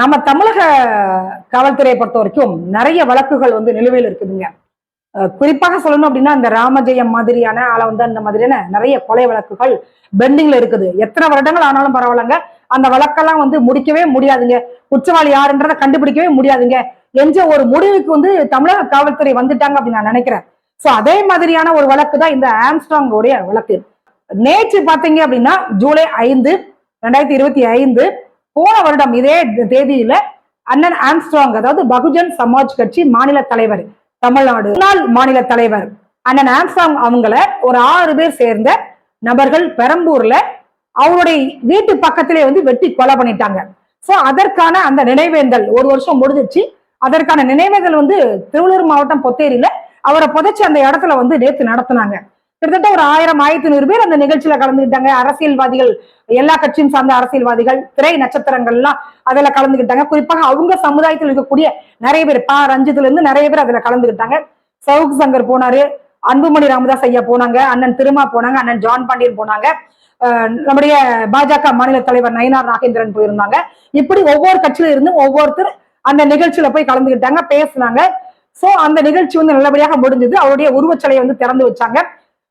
நம்ம தமிழக காவல்துறையை பொறுத்த வரைக்கும் நிறைய வழக்குகள் வந்து நிலுவையில் இருக்குதுங்க. குறிப்பாக சொல்லணும் அப்படின்னா இந்த ராமஜெயம் மாதிரியான ஆள வந்து அந்த மாதிரியான நிறைய கொலை வழக்குகள் பெண்டிங்ல இருக்குது. எத்தனை வருடங்கள் ஆனாலும் பரவாயில்லங்க. அந்த வழக்கெல்லாம் வந்து முடிக்கவே முடியாதுங்க. குற்றவாளி யாருன்றதை கண்டுபிடிக்கவே முடியாதுங்க. என்ற ஒரு முடிவுக்கு வந்து தமிழக காவல்துறை வந்துட்டாங்க அப்படின்னு நான் நினைக்கிறேன். சோ அதே மாதிரியான ஒரு வழக்கு தான் இந்த ஆம்ஸ்டாங்கோடைய வழக்கு. நேற்று பாத்தீங்க அப்படின்னா ஜூலை ஐந்து ரெண்டாயிரத்தி இருபத்தி ஐந்து போன வருடம் இதே தேதியில அண்ணன் ஆம்ஸ்ட்ராங் அதாவது பகுஜன் சமாஜ் கட்சி மாநில தலைவர் தமிழ்நாடு முன்னாள் மாநில தலைவர் அண்ணன் ஆம்ஸ்ட்ராங் அவங்கள ஒரு ஆறு பேர் சேர்ந்த நபர்கள் பெரம்பூர்ல அவருடைய வீட்டு பக்கத்திலே வந்து வெட்டி கொலை பண்ணிட்டாங்க. சோ அதற்கான அந்த நினைவேந்தல் ஒரு வருஷம் முடிஞ்சிச்சு. அதற்கான நினைவேந்தல் வந்து திருவள்ளூர் மாவட்டம் பொத்தேரியில அவரை புதைச்சு அந்த இடத்துல வந்து நேத்து நடத்தினாங்க. கிட்டத்தட்ட ஒரு ஆயிரம் ஆயிரத்தி நூறு பேர் அந்த நிகழ்ச்சியில கலந்துக்கிட்டாங்க. அரசியல்வாதிகள் எல்லா கட்சியும் சார்ந்த அரசியல்வாதிகள் திரை நட்சத்திரங்கள்லாம் அதில் அதுல கலந்துக்கிட்டாங்க. குறிப்பாக அவங்க சமுதாயத்தில் இருக்கக்கூடிய நிறைய பேர் பா. ரஞ்சித்துல இருந்து நிறைய பேர் அதுல கலந்துக்கிட்டாங்க. சவுக் சங்கர் போனாரு அன்புமணி ராமதாஸ் ஐயா போனாங்க அண்ணன் திருமா போனாங்க அண்ணன் ஜான் பாண்டியன் போனாங்க. நம்முடைய பாஜக மாநில தலைவர் நயனார் நாகேந்திரன் போயிருந்தாங்க. இப்படி ஒவ்வொரு கட்சியில இருந்து ஒவ்வொருத்தர் அந்த நிகழ்ச்சியில போய் கலந்துக்கிட்டாங்க பேசுனாங்க. சோ அந்த நிகழ்ச்சி வந்து நல்லபடியாக முடிஞ்சது. அவருடைய உருவச்சலையை வந்து திறந்து வச்சாங்க.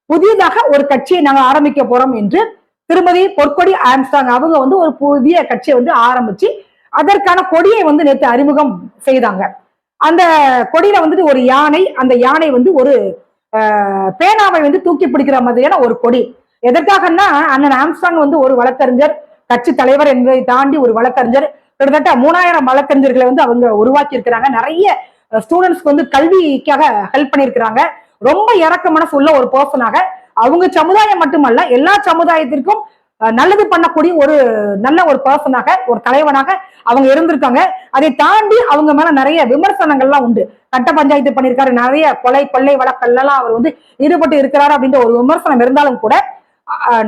புதிதாக ஒரு கட்சியை நாங்க ஆரம்பிக்க போறோம் என்று திருமதி பொற்கொடி ஆம்ஸ்டாங் அவங்க வந்து ஒரு புதிய கட்சியை வந்து ஆரம்பிச்சு அதற்கான கொடியை வந்து நேற்று அறிமுகம் செய்தாங்க. அந்த கொடியில வந்துட்டு ஒரு யானை அந்த யானை வந்து ஒரு பேனாவை வந்து தூக்கி பிடிக்கிற மாதிரியான ஒரு கொடி. எதற்காகன்னா அண்ணன் ஆம்ஸ்டாங் வந்து ஒரு வழக்கறிஞர் கட்சி தலைவர் என்பதை தாண்டி ஒரு வழக்கறிஞர் கிட்டத்தட்ட மூணாயிரம் வழக்கறிஞர்களை வந்து அவங்க உருவாக்கி இருக்கிறாங்க நிறைய ஸ்டூடெண்ட்ஸ்க்கு வந்து கல்விக்காக ஹெல்ப் பண்ணியிருக்கிறாங்க. ரொம்ப இறக்க மனசு உள்ள ஒரு பர்சனாக அவங்க சமுதாயம் மட்டுமல்ல எல்லா சமுதாயத்திற்கும் நல்லது பண்ணக்கூடிய ஒரு நல்ல ஒரு பர்சனாக ஒரு தலைவனாக அவங்க இருந்திருக்காங்க. அதை தாண்டி அவங்க மேல நிறைய விமர்சனங்கள்லாம் உண்டு. கட்ட பஞ்சாயத்து பண்ணியிருக்காரு நிறைய கொலை கொள்ளை வழக்கெல்லாம் அவர் வந்து ஈடுபட்டு இருக்கிறாரு அப்படின்ற ஒரு விமர்சனம் இருந்தாலும் கூட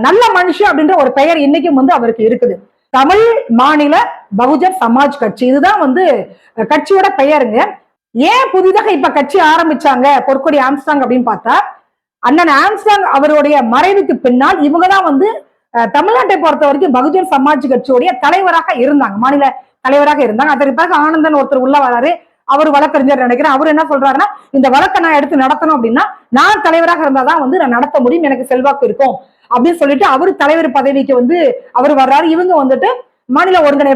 நல்ல மனுஷன் அப்படின்ற ஒரு பெயர் இன்னைக்கும் வந்து அவருக்கு இருக்குது. தமிழ் மாநில பகுஜன் சமாஜ் கட்சி. இதுதான் வந்து கட்சியோட பெயருங்க. ஏன் புதிதாக இப்ப கட்சி ஆரம்பிச்சாங்க? பொற்கொடி ஆம்ஸ்டாங் அப்படின்னு பார்த்தா அண்ணன் ஆம்ஸ்டாங் அவருடைய மறைவுக்கு பின்னால் இவங்க தான் வந்து தமிழ்நாட்டை பொறுத்த வரைக்கும் பகுஜன் சமாஜ் கட்சியுடைய தலைவராக இருந்தாங்க. மாநில தலைவராக இருந்தாங்க. அதற்கு பிறகு ஆனந்தன் ஒருத்தர் உள்ள வராரு. அவர் வழக்கறிஞர் நினைக்கிறேன். அவர் என்ன சொல்றாருன்னா இந்த வழக்கை நான் எடுத்து நடத்தணும் அப்படின்னா நான் தலைவராக இருந்தாதான் வந்து நான் நடத்த முடியும் எனக்கு செல்வாக்கு இருக்கும் அப்படின்னு சொல்லிட்டு அவர் தலைவர் பதவிக்கு வந்து அவர் வர்றாரு. இவங்க வந்துட்டு மாநில ஒருங்கிணை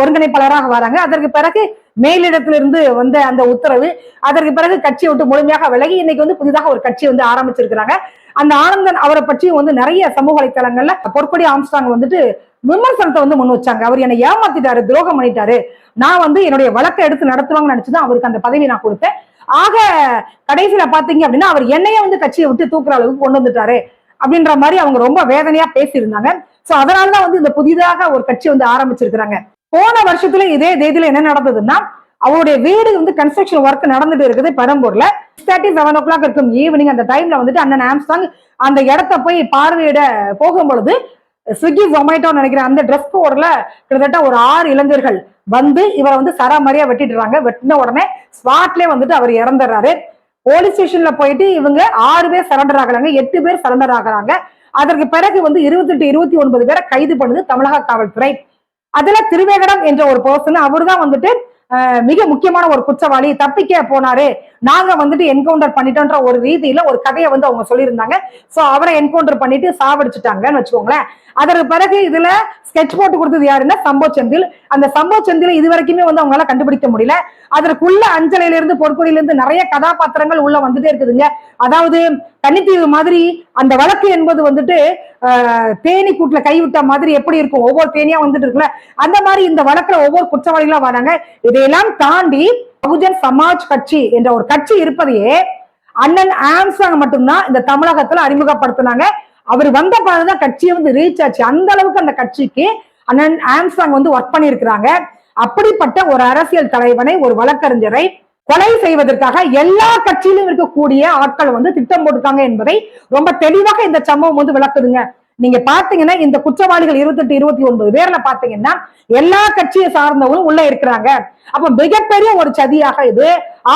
ஒருங்கிணைப்பாளராக வராங்க. அதற்கு பிறகு மேலிடத்திலிருந்து வந்த அந்த உத்தரவு அதற்கு பிறகு கட்சியை விட்டு முழுமையாக விலகி இன்னைக்கு வந்து புதிதாக ஒரு கட்சி வந்து ஆரம்பிச்சிருக்கிறாங்க. அந்த ஆனந்தன் அவரை பற்றியும் வந்து நிறைய சமூக வலைத்தளங்கள்ல பொற்கொடி ஆம்ஸ்டாங் வந்துட்டு விமர்சனத்தை வந்து முன் வச்சாங்க. அவர் என்னை ஏமாத்திட்டாரு துரோகம் பண்ணிட்டாரு. நான் வந்து என்னுடைய வழக்கை எடுத்து நடத்துவாங்கன்னு நினைச்சுதான் அவருக்கு அந்த பதவி நான் கொடுத்தேன். ஆக கடைசியில பாத்தீங்க அப்படின்னா அவர் என்னையே வந்து கட்சியை விட்டு தூக்குற அளவுக்கு கொண்டு வந்துட்டாரு அப்படின்ற மாதிரி அவங்க ரொம்ப வேதனையா பேசியிருந்தாங்க. சோ அதனாலதான் வந்து இந்த புதிதாக ஒரு கட்சி வந்து ஆரம்பிச்சிருக்கிறாங்க. போன வருஷத்துல இதே தேதியில என்ன நடந்ததுன்னா அவருடைய வீடு வந்து கன்ஸ்ட்ரக்ஷன் ஒர்க் நடந்துட்டு இருக்குது பெரம்பூர்ல. தேர்ட்டி செவன் ஓ கிளாக் இருக்கும் ஈவினிங் அந்த டைம்ல வந்துட்டு அண்ணன் ஆம்ஸ்டாங் அந்த இடத்த போய் பார்வையிட போகும் பொழுது ஸ்விக்கி ஜொமேட்டோ நினைக்கிற அந்த ட்ரெஸ் கோடில் கிட்டத்தட்ட ஒரு ஆறு இளைஞர்கள் வந்து இவரை வந்து சராமரியா வெட்டிடுறாங்க. வெட்டின உடனே ஸ்பாட்லேயே வந்துட்டு அவர் இறந்துடுறாரு. போலீஸ் ஸ்டேஷன்ல போயிட்டு இவங்க ஆறு பேர் சரண்டர் ஆகுறாங்க எட்டு பேர் சரண்டர் ஆகுறாங்க. அதற்கு பிறகு வந்து இருபத்தெட்டு இருபத்தி ஒன்பது பேரை கைது பண்ணுது தமிழக காவல்துறை. அதுல திருவேகடம் என்ற ஒரு பர்சன் அவர் தான் வந்துட்டு மிக முக்கியமான ஒரு குற்றவாளி. தப்பிக்க போனாரு. நாங்க வந்துட்டு என்கவுண்டர் பண்ணிட்டோன்ற ஒரு ரீதியில ஒரு கதையை வந்து அவங்க சொல்லியிருந்தாங்க. சோ அவரை என்கவுண்டர் பண்ணிட்டு சாவடிச்சுட்டாங்கன்னு வச்சுக்கோங்களேன். அதற்கு பிறகு இதுல ஸ்கெட்ச் போட்டு கொடுத்தது யாருன்னா சம்போ செந்தில். அந்த சம்போ செந்தில் இது வரைக்குமே வந்து அவங்களால கண்டுபிடிக்க முடியல. அதற்குள்ள அஞ்சலில இருந்து பொற்கொடியில இருந்து நிறைய கதாபாத்திரங்கள் உள்ள வந்துட்டே இருக்குதுங்க. அதாவது தனித்தீவு மாதிரி அந்த வழக்கு என்பது வந்துட்டு தேனி கூட்டுல கைவிட்ட மாதிரி எப்படி இருக்கும்? ஒவ்வொரு தேனியா வந்துட்டு இருக்குல்ல? அந்த மாதிரி இந்த வழக்குல ஒவ்வொரு குற்றவாளிகளா வராங்க. இதையெல்லாம் தாண்டி பகுஜன் சமாஜ் கட்சி என்ற ஒரு கட்சி இருப்பதையே அண்ணன் ஆம்சாங் மட்டும்தான் இந்த தமிழகத்துல அறிமுகப்படுத்தினாங்க. அவர் வந்த பிறகுதான் கட்சியை வந்து ரீச் ஆச்சு. அந்த அளவுக்கு அந்த கட்சிக்கு அண்ணன் ஆம்சாங் வந்து ஒர்க் பண்ணியிருக்கிறாங்க. அப்படிப்பட்ட ஒரு அரசியல் தலைவனை ஒரு வழக்கறிஞரை கொலை செய்வதற்காக எல்லா கட்சியிலும் இருக்கக்கூடிய ஆட்கள் வந்து திட்டம் போட்டுருக்காங்க என்பதை ரொம்ப தெளிவாக இந்த சம்பவம் வந்து விளக்குதுங்க. நீங்க பாத்தீங்கன்னா இந்த குற்றவாளிகள் இருபத்தெட்டு இருபத்தி ஒன்பது பேர்ல பாத்தீங்கன்னா எல்லா கட்சியை சார்ந்தவங்களும் உள்ள இருக்கிறாங்க. அப்ப மிகப்பெரிய ஒரு சதியாக இது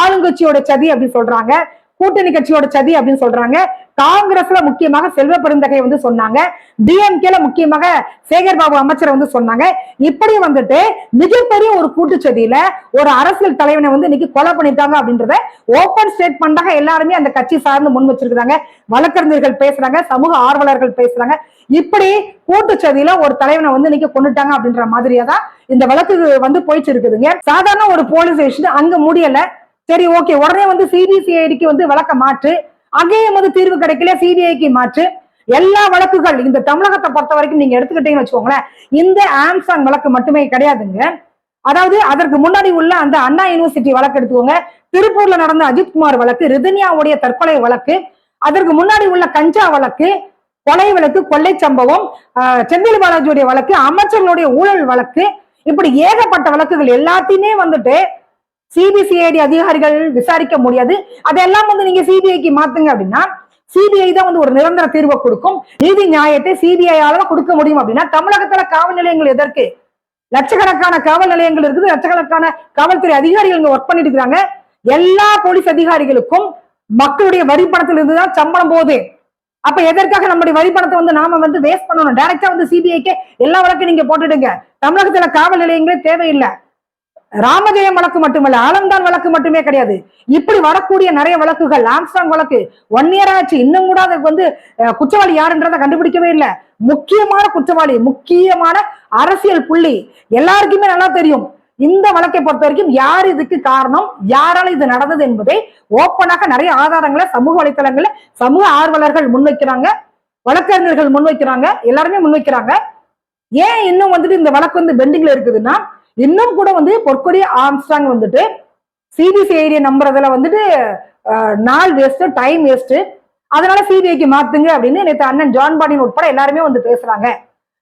ஆளுங்கட்சியோட சதி அப்படின்னு சொல்றாங்க. கூட்டணி கட்சியோட சதி அப்படின்னு சொல்றாங்க. காங்கிரஸ்ல முக்கியமாக செல்வ பெருந்தகை வந்து சொன்னாங்க. டிஎம்கேல முக்கியமாக சேகர் பாபு அமைச்சர் வந்து சொன்னாங்க. இப்படி வந்துட்டு மிகப்பெரிய ஒரு கூட்டுச்சதியில ஒரு அரசியல் தலைவனை வந்து இன்னைக்கு கொலை பண்ணிட்டாங்க அப்படின்றத ஓபன் ஸ்டேட்மெண்டாக எல்லாருமே அந்த கட்சி சார்ந்து முன் வச்சிருக்கிறாங்க. வழக்கறிஞர்கள் பேசுறாங்க சமூக ஆர்வலர்கள் பேசுறாங்க. இப்படி கூட்டுச்சதியில ஒரு தலைவனை வந்து இன்னைக்கு கொண்டுட்டாங்க அப்படின்ற மாதிரியா தான் இந்த வழக்கு வந்து போயிட்டு இருக்குதுங்க. சாதாரண ஒரு போலீஸ் ஸ்டேஷன் அங்க முடியல. சரி ஓகே உடனே வந்து சிபிசிஐடிக்கு வந்து வழக்க மாற்று. அங்கேயும் வந்து தீர்வு கிடைக்கல சிபிஐக்கு மாற்று. எல்லா வழக்குகள் இந்த தமிழகத்தை பொறுத்த வரைக்கும் நீங்க எடுத்துக்கிட்டீங்கன்னு வச்சுக்கோங்களேன் இந்த ஆம்சாங் வழக்கு மட்டுமே கிடையாதுங்க. அதாவது அதற்கு முன்னாடி உள்ள அந்த அண்ணா யூனிவர்சிட்டி வழக்கு எடுத்துக்கோங்க. திருப்பூர்ல நடந்த அஜித்குமார் வழக்கு ரிதன்யாவுடைய தற்கொலை வழக்கு அதற்கு முன்னாடி உள்ள கஞ்சா வழக்கு கொலை வழக்கு கொள்ளை சம்பவம் செந்தில் பாலாஜியுடைய வழக்கு அமைச்சர்களுடைய ஊழல் வழக்கு இப்படி ஏகப்பட்ட வழக்குகள் எல்லாத்தையுமே வந்துட்டு சிபிசிஐடி அதிகாரிகள் விசாரிக்க முடியாது. அதெல்லாம் வந்து நீங்க சிபிஐக்கு மாத்துங்க அப்படின்னா சிபிஐ தான் வந்து ஒரு நிரந்தர தீர்வை கொடுக்கும். நீதி நியாயத்தை சிபிஐயால தான் கொடுக்க முடியும் அப்படின்னா தமிழகத்துல காவல் நிலையங்கள் எதற்கு? லட்சக்கணக்கான காவல் நிலையங்கள் இருக்குது. லட்சக்கணக்கான காவல்துறை அதிகாரிகள் இங்க ஒர்க் பண்ணிட்டு இருக்காங்க எல்லா போலீஸ் அதிகாரிகளுக்கும் மக்களுடைய வரி பணத்துல இருந்து தான் சம்பளம் போகுது. அப்ப எதற்காக நம்முடைய வரி பணத்தை வந்து நாம வந்து வேஸ்ட் பண்ணணும்? டைரக்டா வந்து சிபிஐக்கு எல்லா வழக்கையும் நீங்க போட்டுடுங்க. தமிழகத்துல காவல் நிலையங்களே தேவையில்லை. ராமஜெயம் வழக்கு மட்டுமல்ல ஆலம்தான் வழக்கு மட்டுமே கிடையாது. இப்படி வரக்கூடிய நிறைய வழக்குகள் ஆம்ஸ்டாங் வழக்கு ஒன் இயர் ஆச்சு இன்னும் கூட அதுக்கு வந்து குற்றவாளி யாருன்றதை கண்டுபிடிக்கவே இல்லை. முக்கியமான குற்றவாளி முக்கியமான அரசியல் புள்ளி. எல்லாருக்குமே நல்லா தெரியும். இந்த வழக்கை பொறுத்த வரைக்கும் யார் இதுக்கு காரணம் யாரால இது நடந்தது என்பதை ஓப்பனாக நிறைய ஆதாரங்களை சமூக வலைத்தளங்கள்ல சமூக ஆர்வலர்கள் முன்வைக்கிறாங்க வழக்கறிஞர்கள் முன்வைக்கிறாங்க எல்லாருமே முன்வைக்கிறாங்க. ஏன் இன்னும் வந்துட்டு இந்த வழக்கு வந்து பெண்டிங்ல இருக்குதுன்னா இன்னும் கூட வந்து பொற்கொடி ஆம்ஸ்டாங் வந்துட்டு சிபிசிஐடி நம்புறதுல வந்துட்டு நாள் வேஸ்ட் டைம் வேஸ்ட் அதனால சிபிஐக்கு மாத்துங்க அப்படின்னு நேற்று அண்ணன் ஜான் பாடின் உட்பட எல்லாருமே வந்து பேசுறாங்க.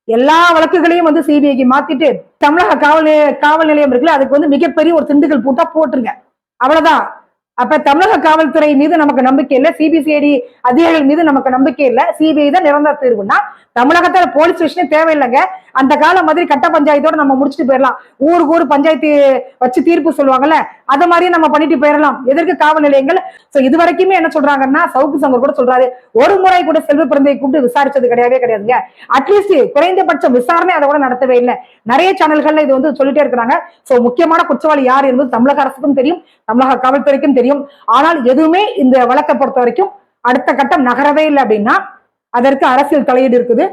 எல்லா வழக்குகளையும் வந்து சிபிஐக்கு மாத்திட்டு தமிழக காவல் காவல் நிலையம் இருக்குல்ல அதுக்கு வந்து மிகப்பெரிய ஒரு திண்டுக்கல் போட்டா போட்டுருங்க. அவ்வளவுதான். அப்ப தமிழக காவல்துறை மீது நமக்கு நம்பிக்கை இல்லை. சிபிசிஐடி அதிகாரிகள் மீது நமக்கு நம்பிக்கை இல்லை. சிபிஐ தான் நிரந்தர தீர்வுனா தமிழகத்துல போலீஸ் ஸ்டேஷனே தேவையில்லைங்க. அந்த காலம் மாதிரி கட்ட பஞ்சாயத்தோட நம்ம முடிச்சுட்டு போயிடலாம். ஊருக்கு ஊர் பஞ்சாயத்து வச்சு தீர்ப்பு சொல்லுவாங்கல்ல அது மாதிரியே நம்ம பண்ணிட்டு போயிடலாம். எதற்கு காவல் நிலையங்கள்? சோ இது வரைக்குமே என்ன சொல்றாங்கன்னா சவுக்கு சங்கர் கூட சொல்றாரு ஒரு முறை கூட செல்வ பிறந்தையை கூப்பிட்டு விசாரிச்சது கிடையவே கிடையாதுங்க. அட்லீஸ்ட் குறைந்தபட்சம் விசாரணை அதை கூட நடத்தவே இல்லை. நிறைய சேனல்கள்ல இது வந்து சொல்லிட்டே இருக்கிறாங்க. சோ முக்கியமான குற்றவாளி யார் என்பது தமிழக அரசுக்கும் தெரியும் தமிழக காவல்துறைக்கும் தெரியும். தெரியும் ஆனால் எதுவுமே இந்த வழக்கை பொறுத்த வரைக்கும் அடுத்த கட்டம் நகரவே இல்லை அப்படின்னா அதற்கு அரசியல் தலையீடு இருக்குது.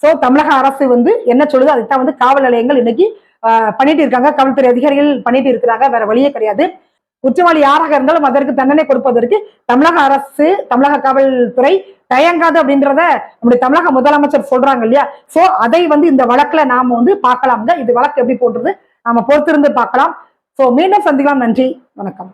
ஸோ தமிழக அரசு வந்து என்ன சொல்லுது? அதைத்தான் வந்து காவல் நிலையங்கள் இன்னைக்கு பண்ணிட்டு இருக்காங்க. காவல்துறை அதிகாரிகள் பண்ணிட்டு இருக்கிறாங்க. வேற வழியே கிடையாது. குற்றவாளி யாராக இருந்தாலும் அதற்கு தண்டனை கொடுப்பதற்கு தமிழக அரசு தமிழக காவல்துறை தயங்காது அப்படின்றத நம்முடைய தமிழக முதலமைச்சர் சொல்றாங்க இல்லையா? சோ அதை வந்து இந்த வழக்குல நாம வந்து பார்க்கலாம்ங்க. இது வழக்கு எப்படி போன்றது? நாம பொறுத்திருந்து பார்க்கலாம். சோ மீண்டும் சந்திக்கலாம். நன்றி. வணக்கம்.